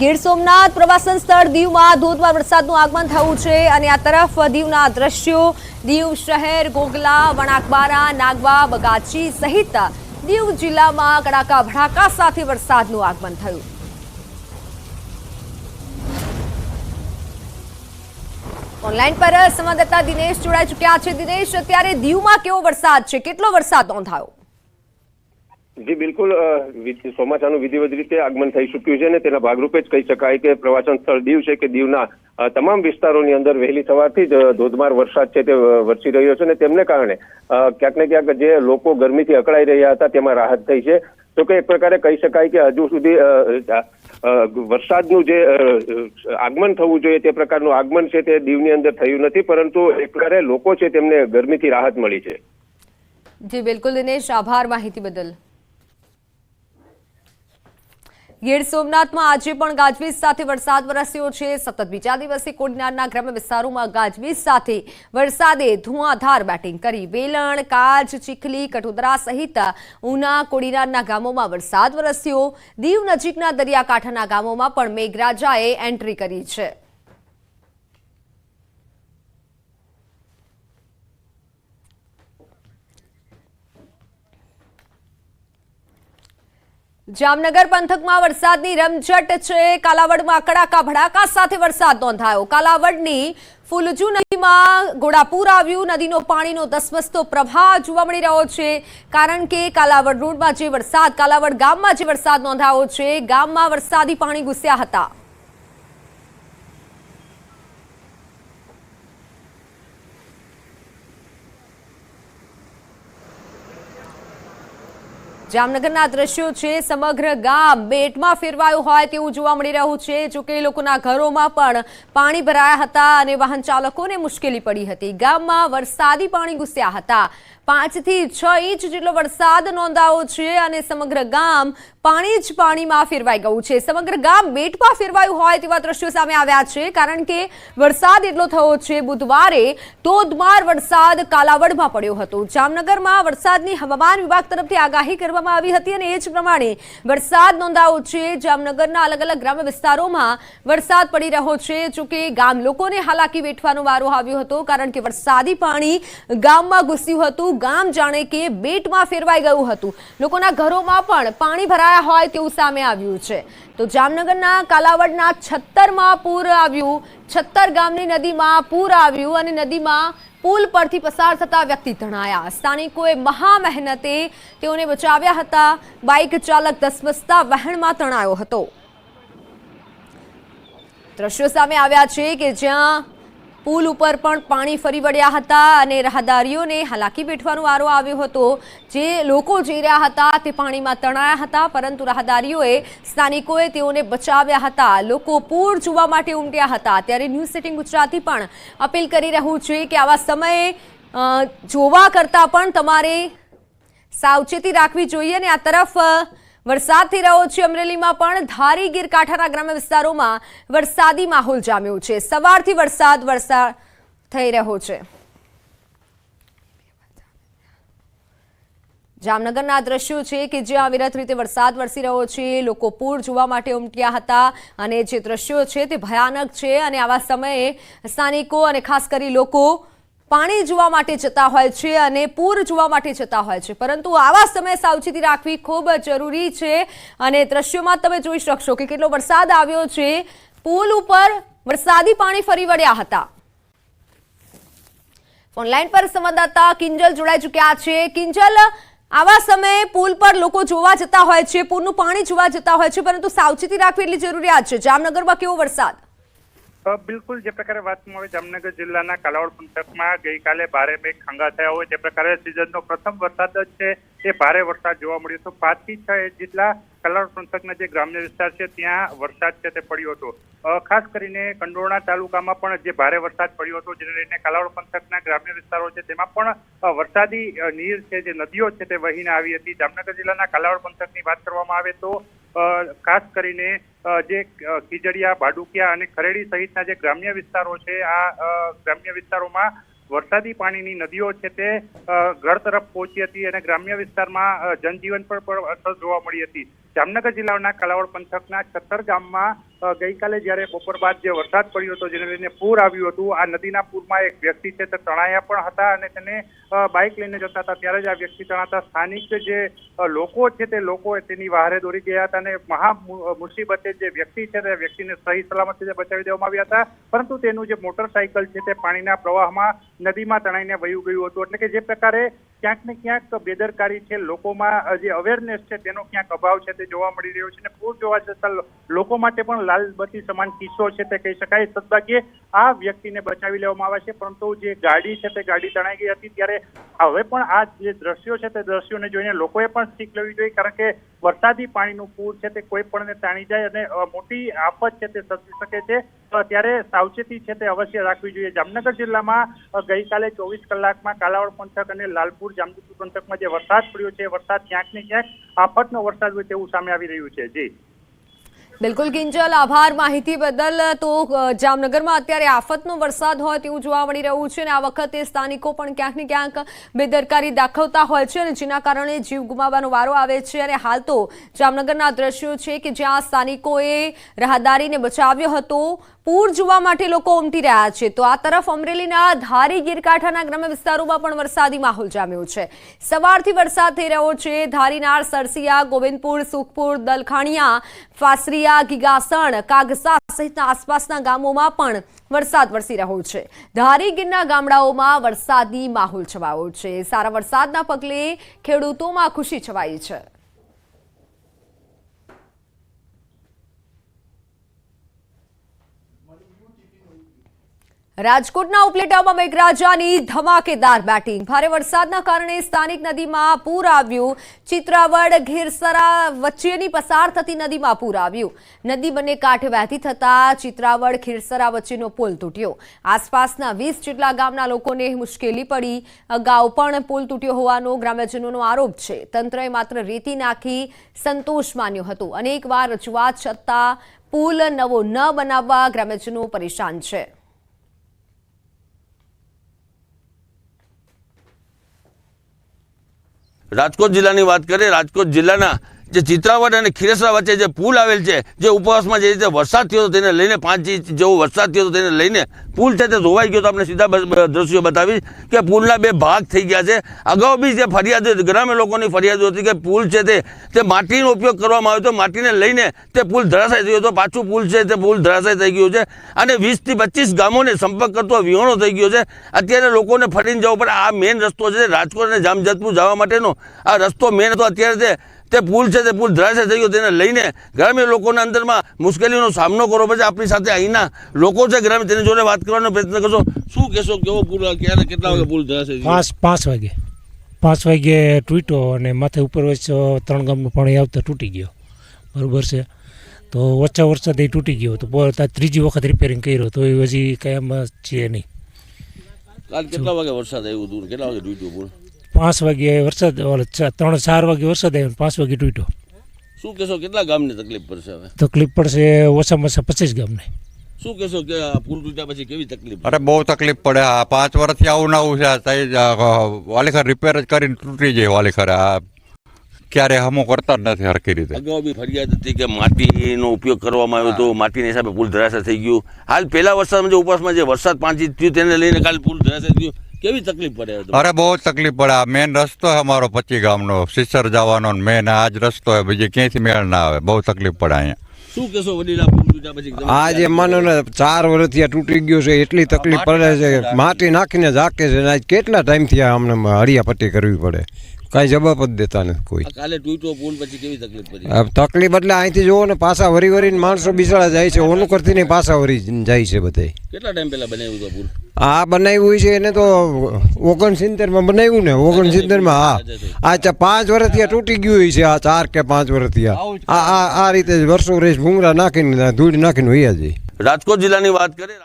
ગીર સોમનાથ પ્રવાસન સ્થળ દીવમાં ધોધમાર વરસાદનું આગમન થયું છે અને આ તરફ દીવના દ્રશ્યો, દીવ શહેર, ગોગલા, વણાકબારા, નાગવા, બગાચી સહિત દીવ જિલ્લામાં કડાકા ભડાકા સાથે વરસાદનું આગમન થયું. ઓનલાઈન પર સંવાદદાતા દિનેશ જોડાઈ ચુક્યા છે. દિનેશ, અત્યારે દીવમાં કેવો વરસાદ છે? કેટલો વરસાદ નોંધાયો? જી, બિલકુલ ચોમાસાનું વિધિવત રીતે આગમન થઈ ચૂક્યું છે અને તેના ભાગરૂપે જ કહી શકાય કે પ્રવાસન સ્થળ દીવ છે કે દીવના તમામ વિસ્તારોની અંદર વહેલી સવારથી જ ધોધમાર વરસાદ છે તે વરસી રહ્યો છે અને તેમને કારણે ક્યાંક ને ક્યાંક જે લોકો ગરમીથી અકળાઈ રહ્યા હતા તેમાં રાહત થઈ છે. તો કે એક પ્રકારે કહી શકાય કે હજુ સુધી વરસાદનું જે આગમન થવું જોઈએ તે પ્રકારનું આગમન છે તે દીવની અંદર થયું નથી, પરંતુ એક પ્રકારે લોકો છે તેમને ગરમીથી રાહત મળી છે. જી, બિલકુલ દિનેશ, આભાર માહિતી બદલ. ગીર સોમનાથમાં આજે પણ ગાજવીજ સાથે વરસાદ વરસ્યો છે. સતત બીજા દિવસે કોડીનારના ગ્રામ્ય વિસ્તારોમાં ગાજવીજ સાથે વરસાદે ધુઆધાર બેટિંગ કરી. વેલણ, કાજ, ચીખલી, કટોદરા સહિત ઉના કોડીનારના ગામોમાં વરસાદ વરસ્યો. દીવ નજીકના દરિયાકાંઠાના ગામોમાં પણ મેઘરાજાએ એન્ટ્રી કરી છે. જામનગર પંથકમાં વરસાદની રમઝટ છે. કાલાવડમાં કડાકા ભડાકા સાથે વરસાદ નોંધાયો. કાલાવડની ફુલજુ નદીમાં ઘોડાપૂર આવ્યું. નદીનો પાણીનો ધસમસતો પ્રવાહ જોવા મળી રહ્યો છે. કારણ કે કાલાવડ રોડમાં જે વરસાદ, કાલાવડ ગામમાં જે વરસાદ નોંધાયો છે, ગામમાં વરસાદી પાણી ઘૂસ્યા હતા. જામનગરના દ્રશ્યો છે, સમગ્ર ગામ બેટમાં ફેરવાયું હોય તેવું જોવા મળી રહ્યું છે. જોકે લોકોના ઘરોમાં પણ પાણી ભરાયા હતા અને વાહન ચાલકોને મુશ્કેલી પડી હતી. ગામમાં વરસાદી પાણી ઘૂસ્યા હતા. પાંચથી છ ઇંચ જેટલો વરસાદ નોંધાયો છે અને સમગ્ર ગામ પાણી જ પાણીમાં ફેરવાઈ ગયું છે. સમગ્ર ગામ બેટમાં ફેરવાયું હોય તેવા દ્રશ્યો સામે આવ્યા છે. કારણ કે વરસાદ એટલો થયો છે, બુધવારે ધોધમાર વરસાદ કાલાવડમાં પડ્યો હતો. જામનગરમાં વરસાદની હવામાન વિભાગ તરફથી આગાહી કરવામાં આવી હતી અને એ જ પ્રમાણે વરસાદ નોંધાયો છે. જામનગરના અલગ અલગ ગ્રામ્ય વિસ્તારોમાં વરસાદ પડી રહ્યો છે. જોકે ગામ લોકોને હાલાકી વેઠવાનો વારો આવ્યો હતો, કારણ કે વરસાદી પાણી ગામમાં ઘૂસ્યું હતું. ગામ જાણે કે બેટમાં ફેરવાઈ ગયું હતું. લોકોના ઘરોમાં પણ પાણી ભરાયા હોય તેવું સામે આવ્યું છે. તો જામનગરના કાલાવડના છત્તરમાં પૂર આવ્યું. છત્તર ગામની નદીમાં પૂર આવ્યું અને નદીમાં પુલ પરથી પસાર થતા વ્યક્તિ તણાયા. સ્થાનિકોએ મહા મહેનતે તેઓને બચાવ્યા હતા. બાઇક ચાલક ધસમસતા વહેણમાં તણાયો હતો. દ્રશ્યો સામે આવ્યા છે કે જ્યાં પુલ ઉપર પણ પાણી ફરી વળ્યા હતા અને રાહદારીઓને હાલાકી વેઠવાનો વારો આવ્યો હતો. જે લોકો જઈ રહ્યા હતા તે પાણીમાં તણાયા હતા, પરંતુ રાહદારીઓએ સ્થાનિકોએ તેઓને બચાવ્યા હતા. લોકો પૂર જોવા માટે ઉમટ્યા હતા. ત્યારે ન્યૂઝ સેટિંગ ગુજરાતી પણ અપીલ કરી રહ્યું છે કે આવા સમયે જોવા કરતાં પણ તમારે સાવચેતી રાખવી જોઈએ અને આ તરફ અ, વરસાદ થઈ રહ્યો છે અમરેલીમાં પણ ધારી ગીર કાંઠાના ગ્રામ્ય વિસ્તારોમાં વરસાદી માહોલ જામ્યો છે. સવારથી વરસાદ વરસાદ થઈ રહ્યો છે. જામનગરના દ્રશ્યો છે કે જ્યાં અવિરત રીતે વરસાદ વરસી રહ્યો છે લોકો પૂર જોવા માટે ઉમટ્યા હતા અને જે દ્રશ્યો છે તે ભયાનક છે અને આવા સમયે સ્થાનિકો અને ખાસ કરી લોકો પાણી જોવા માટે જતા હોય છે અને પૂર જોવા માટે જતા હોય છે. પરંતુ આવા સમયે સાવચેતી રાખવી ખૂબ જરૂરી છે અને દ્રશ્યોમાં તમે જોઈ શકશો કે કેટલો વરસાદ આવ્યો છે. પુલ ઉપર વરસાદી પાણી ફરી વળ્યા હતા. ઓનલાઈન પર સંવાદદાતા કિંજલ જોડાઈ ચૂક્યા છે. કિંજલ, આવા સમયે પુલ પર લોકો જોવા જતા હોય છે પૂરનું પાણી જોવા જતા હોય છે, પરંતુ સાવચેતી રાખવી એટલી જરૂરિયાત છે. જામનગરમાં કેવો વરસાદ? બિલકુલ જે પ્રકારે વાત આવે જામનગર જિલ્લાના કાલાવડ પંથકમાં ગઈકાલે ભારે મેઘ ખંગા થયા હોય તે પ્રકારે સિઝનનો પ્રથમ વરસાદ જ છે તે ભારે વરસાદ જોવા મળ્યો હતો. પાંચથી છ જેટલા કાલાવડ પંથકના જે ગ્રામ્ય વિસ્તાર છે, ત્યાં વરસાદ છે તે પડ્યો હતો. ખાસ કરીને કંડોરણા તાલુકામાં પણ જે ભારે વરસાદ પડ્યો હતો, જેને લઈને કાલાવડ પંથકના ગ્રામ્ય વિસ્તારો છે, તેમાં પણ વરસાદી નીર છે, જે નદીઓ છે તે વહીને આવી હતી. જામનગર જિલ્લાના કાલાવડ પંથકની વાત કરવામાં આવે તો ખાસ કરીને જે ખીજડીયા ભાડુકિયા અને ખરેડી સહિતના જે ગ્રામ્ય વિસ્તારો છે, આ ગ્રામ્ય વિસ્તારોમાં વરસાદી પાણીની નદીઓ છે તે ઘર તરફ પહોંચી હતી અને ગ્રામ્ય વિસ્તારમાં જનજીવન પર અસર જોવા મળી હતી. જામનગર જિલ્લાના કલાવડ પંથકના છત્તર ગામમાં ગઈકાલે જ્યારે બપોર બાદ જે વરસાદ પડ્યો હતો, જેને લઈને પૂર આવ્યું હતું, આ નદીના પૂરમાં એક વ્યક્તિ છે, તે તણાયા પણ હતા અને તેને બાઇક લઈને જતા હતા. ત્યારે જ આ વ્યક્તિ તણાતા સ્થાનિક જે લોકો છે, તે લોકો તેની વહારે દોરી ગયા હતા અને મહા મુસીબતે જે વ્યક્તિ છે, તે વ્યક્તિને સહી સલામત રીતે બચાવી દેવામાં આવ્યા હતા. પરંતુ તેનું જે મોટરસાયકલ છે, તે પાણીના પ્રવાહમાં નદીમાં તણાઈને વયું ગયું હતું. એટલે કે જે પ્રકારે ક્યાંક ને ક્યાંક બેદરકારી છે, લોકોમાં જે અવેરનેસ છે, તેનો ક્યાંક અભાવ છે, તે જોવા મળી રહ્યો છે અને પૂર જોવા જતા લોકો માટે પણ લાલબત્તી સમાન કિસ્સો છે તે કહી શકાય. સદભાગ્યે આ વ્યક્તિને બચાવી લેવામાં આવે છે, પરંતુ જે ગાડી છે તે ગાડી તણાઈ ગઈ હતી ત્યારે હવે પણ આ જે દ્રશ્યો છે તે દ્રશ્યોને જોઈને લોકોએ પણ શીખ લેવી જોઈએ, કારણ કે વરસાદી પાણીનું પૂર છે તે કોઈ પણને તાણી જાય અને મોટી આફત છે તે સર્જી શકે છે. ત્યારે સાવચેતી છે તે અવશ્ય રાખવી જોઈએ. જામનગર જિલ્લામાં ગઈકાલે ચોવીસ કલાકમાં કાલાવડ પંથક અને લાલપુર જામજોધપુર પંથકમાં જે વરસાદ પડ્યો છે, વરસાદ ક્યાંક ને ક્યાંક આફતનો વરસાદ હોય તેવું સામે આવી રહ્યું છે. જી. બિલકુલ કિંજલ આભાર માહિતી બદલ. તો જામનગરમાં અત્યારે આફતનો વરસાદ હોય તેવું જોવા મળી રહ્યું છે અને આ વખતે સ્થાનિકો પણ ક્યાંક ને ક્યાંક બેદરકારી દાખવતા હોય છે અને જેના કારણે જીવ ગુમાવવાનો વારો આવે છે. અને હાલ તો જામનગરના દ્રશ્યો છે કે જ્યાં સ્થાનિકોએ રાહદારીને બચાવ્યો હતો. પૂર જોવા માટે લોકો ઉમટી રહ્યા છે. તો આ તરફ અમરેલીના ધારી ગીરકાંઠાના ગ્રામ્ય વિસ્તારોમાં પણ વરસાદી માહોલ જામ્યો છે. સવારથી વરસાદ થઈ રહ્યો છે. ધારીનાર, સરસિયા, ગોવિંદપુર, સુખપુર, દલખાણિયા, ફાસરિયા ગીગાસણ કાગસા સહિતના આસપાસના ગામોમાં પણ વરસાદ વરસી રહ્યો છે. ધારી ગીરના ગામડાઓમાં વરસાદી માહોલ છવાયો છે. સારા વરસાદના પગલે ખેડૂતોમાં ખુશી છવાઈ છે. રાજકોટના ઉપલેટામાં મેઘરાજાની ધમાકેદાર બેટિંગ. ભારે વરસાદના કારણે સ્થાનિક નદીમાં પૂર આવ્યું. ચિત્રાવડ, ઘેરસરા વચ્ચેની પસાર થતી નદીમાં પૂર આવ્યું. નદી બંને કાંઠે વહેતી થતા ચિત્રાવડ ખીરસરા વચ્ચેનો પુલ તૂટ્યો. આસપાસના વીસ જેટલા ગામના લોકોને મુશ્કેલી પડી. અગાઉ પણ પુલ તૂટ્યો હોવાનો ગ્રામ્યજનોનો આરોપ છે. તંત્રએ માત્ર રેતી નાખી સંતોષ માન્યો હતો. અનેકવાર રજૂઆત છતાં પુલ નવો ન બનાવવા ગ્રામ્યજનો પરેશાન છે. રાજકોટ જિલ્લાની વાત કરીએ રાજકોટ જિલ્લાના જે ચિત્રાવડ અને ખીરસરા વચ્ચે જે પુલ આવેલ છે, જે ઉપવાસમાં જે રીતે વરસાદ થયો હતો તેને લઈને પાંચ ઇંચ જેવો વરસાદ થયો હતો તેને લઈને પુલ છે તે ધોવાઈ ગયો તો આપણે સીધા દ્રશ્યો બતાવીશ કે પુલના બે ભાગ થઈ ગયા છે. અગાઉ બી જે ફરિયાદ ગ્રામ્ય લોકોની ફરિયાદો હતી કે પુલ છે તે તે માટીનો ઉપયોગ કરવામાં આવ્યો હતો. માટીને લઈને તે પુલ ધરાશાય થયો હતો. પાછું પુલ છે તે પુલ ધરાશાય થઈ ગયો છે અને વીસથી પચીસ ગામોને સંપર્ક કરતો વિહોણો થઈ ગયો છે. અત્યારે લોકોને ફરીને જવું પડે. આ મેઇન રસ્તો છે રાજકોટ અને જામજતપુર જવા માટેનો આ રસ્તો મેઇન હતો. અત્યારે તે તે પુલ છે તે પુલ ધરાશે થઈ ગયો તેને લઈને ગ્રામ્ય લોકોના અંદરમાં મુશ્કેલીનો સામનો કરવો પડશે. આપણી સાથે અહીંના લોકો છે ગ્રામ્ય તેની જોડે વાત કરવાનો પ્રયત્ન કરશો. શું કહેશો કેવો પુલ ક્યારે કેટલા વાગે પુલ ધરાશે? પાંચ પાંચ વાગે. પાંચ વાગે તૂટ્યો અને માથે ઉપર વચ્ચે ત્રણ ગામનું પાણી આવતા તૂટી ગયો. બરાબર છે? તો ઓછા વરસાદ એ તૂટી ગયો તો ત્રીજી વખત રિપેરિંગ કર્યો તો એ હજી કાંઈ એમાં છે નહીં. કાલ કેટલા વાગે વરસાદ આવ્યો હતું કેટલા વાગે તૂટ્યો પુલ પાંચ વાગે વરસાદ ત્રણ ચાર વાગે વરસાદ આવ્યો પાંચ વાગે તૂટ્યો. શું કહેશો કેટલા ગામને તકલીફ પડશે હવે? તકલીફ પડશે ઓછામાં ઓછા પચીસ ગામને. શું કહેશો કે આ પુલ તૂટ્યા પછી કેવી તકલીફ અરે બહુ તકલીફ પડે. આ પાંચ વર્ષથી આવું નવું છે. આ વાલીખર રિપેર જ કરીને તૂટી જાય વાલીખર. આ ક્યારે હમો કરતા જ નથી હરકી રીતે. અગાઉ બી ફરિયાદ હતી કે માટીનો ઉપયોગ કરવામાં આવ્યો હતો. માટીના હિસાબે પુલ ધરાશાય થઈ ગયું. હાલ પહેલા વરસાદમાં જે ઉપવાસમાં જે વરસાદ પાંચ ઇંચ થયું તેને લઈને કાલ પુલ ધરાશાય થયું. કેવી તકલીફ પડે અરે બહુ તકલીફ પડે. આ મેન રસ્તો છે અમારો પચી ગામનો. સિસર જવાનો મેન આ જ રસ્તો છે. બીજે ક્યાંથી મેળ ના આવે. બહુ તકલીફ પડે અહીંયા. શું મને વડીલા પુલ તૂટ્યા પછી આ જે માનો ને ચાર વર્ષથી આ તૂટી ગયું છે એટલી તકલીફ પડે છે માટી નાખીને ઝાકે છે ને કેટલા ટાઈમથી આ અમને હળિયાપટ્ટી કરવી પડે? કાંઈ જવાબ જ દેતા નથી કોઈ. કાલે તૂટ્યો પુલ પછી કેવી તકલીફ પડી? તકલીફ એટલે અહીંથી જોવો ને પાછા વરી વરીને માણસો બિસાડા જાય છે ઓનું કરતી નહીં પાછા વરી જાય છે બધે કેટલા ટાઈમ પહેલા બનાવ્યું હતું પુલ આ બનાવ્યું છે એને તો ઓગણસિત્તેરમાં બનાવ્યું ને ઓગણસિત્તેરમાં હા. આ પાંચ વર્ષથી તૂટી ગયું છે આ ચાર કે પાંચ વર્ષથી આ. આ આ- રીતે વર્ષો રેસ ભૂંગરા નાખીને ધૂળ નાખીને વૈયા જાય. રાજકોટ જિલ્લાની વાત કરીએ